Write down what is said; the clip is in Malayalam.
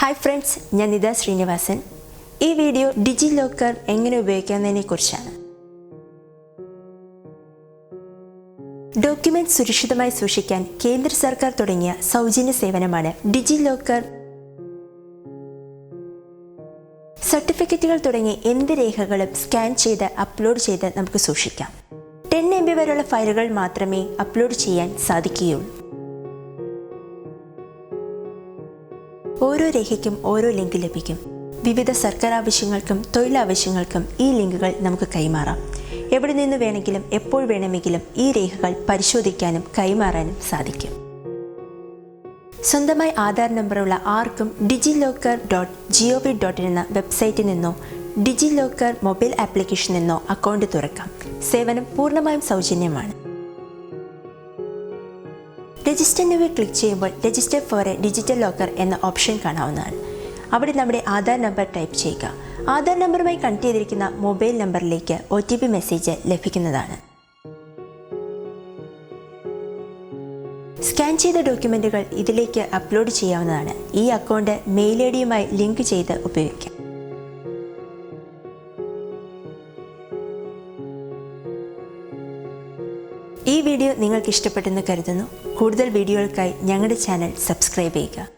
ഹായ് ഫ്രണ്ട്സ് ഞാൻ നിത ശ്രീനിവാസൻ. ഈ വീഡിയോ ഡിജി ലോക്കർ എങ്ങനെ ഉപയോഗിക്കാമെന്നതിനെ കുറിച്ചാണ് ഡോക്യുമെന്റ് സുരക്ഷിതമായി സൂക്ഷിക്കാൻ കേന്ദ്ര സർക്കാർ തുടങ്ങിയ സൗജന്യ സേവനമാണ് ഡിജി ലോക്കർ സർട്ടിഫിക്കറ്റുകൾ തുടങ്ങി എന്ത് രേഖകളും സ്കാൻ ചെയ്ത് അപ്ലോഡ് ചെയ്ത് നമുക്ക് സൂക്ഷിക്കാം. ടെൻ എം ബി വരെയുള്ള ഫയലുകൾ മാത്രമേ അപ്ലോഡ് ചെയ്യാൻ സാധിക്കുകയുള്ളൂ. ഓരോ രേഖയ്ക്കും ഓരോ ലിങ്ക് ലഭിക്കും. വിവിധ സർക്കാർ ആവശ്യങ്ങൾക്കും തൊഴിലാവശ്യങ്ങൾക്കും ഈ ലിങ്കുകൾ നമുക്ക് കൈമാറാം. എവിടെ നിന്ന് വേണമെങ്കിലും എപ്പോൾ വേണമെങ്കിലും ഈ രേഖകൾ പരിശോധിക്കാനും കൈമാറാനും സാധിക്കും. സ്വന്തമായി ആധാർ നമ്പറുള്ള ആർക്കും DigiLocker dot G V dot എന്ന വെബ്സൈറ്റിൽ നിന്നോ ഡിജി ലോക്കർ മൊബൈൽ ആപ്ലിക്കേഷനിൽ നിന്നോ അക്കൗണ്ട് തുറക്കാം. സേവനം പൂർണമായും സൗജന്യമാണ്. രജിസ്റ്റർ എന്നിവ ക്ലിക്ക് ചെയ്യുമ്പോൾ register for a digital locker എന്ന ഓപ്ഷൻ കാണാവുന്നതാണ്. അവിടെ നമ്മുടെ ആധാർ നമ്പർ ടൈപ്പ് ചെയ്യുക. ആധാർ നമ്പറുമായി കണക്ട് ചെയ്തിരിക്കുന്ന മൊബൈൽ നമ്പറിലേക്ക് ഒ ടി പി മെസ്സേജ് ലഭിക്കുന്നതാണ്. സ്കാൻ ചെയ്ത ഡോക്യുമെന്റുകൾ ഇതിലേക്ക് അപ്ലോഡ് ചെയ്യാവുന്നതാണ്. ഈ അക്കൗണ്ട് മെയിൽ ഐ ഡിയുമായി ലിങ്ക് ചെയ്ത് ഉപയോഗിക്കാം. ഈ വീഡിയോ നിങ്ങൾക്ക് ഇഷ്ടപ്പെട്ടെന്ന് കരുതുന്നു. കൂടുതൽ വീഡിയോകൾക്കായി ഞങ്ങളുടെ ചാനൽ സബ്സ്ക്രൈബ് ചെയ്യുക.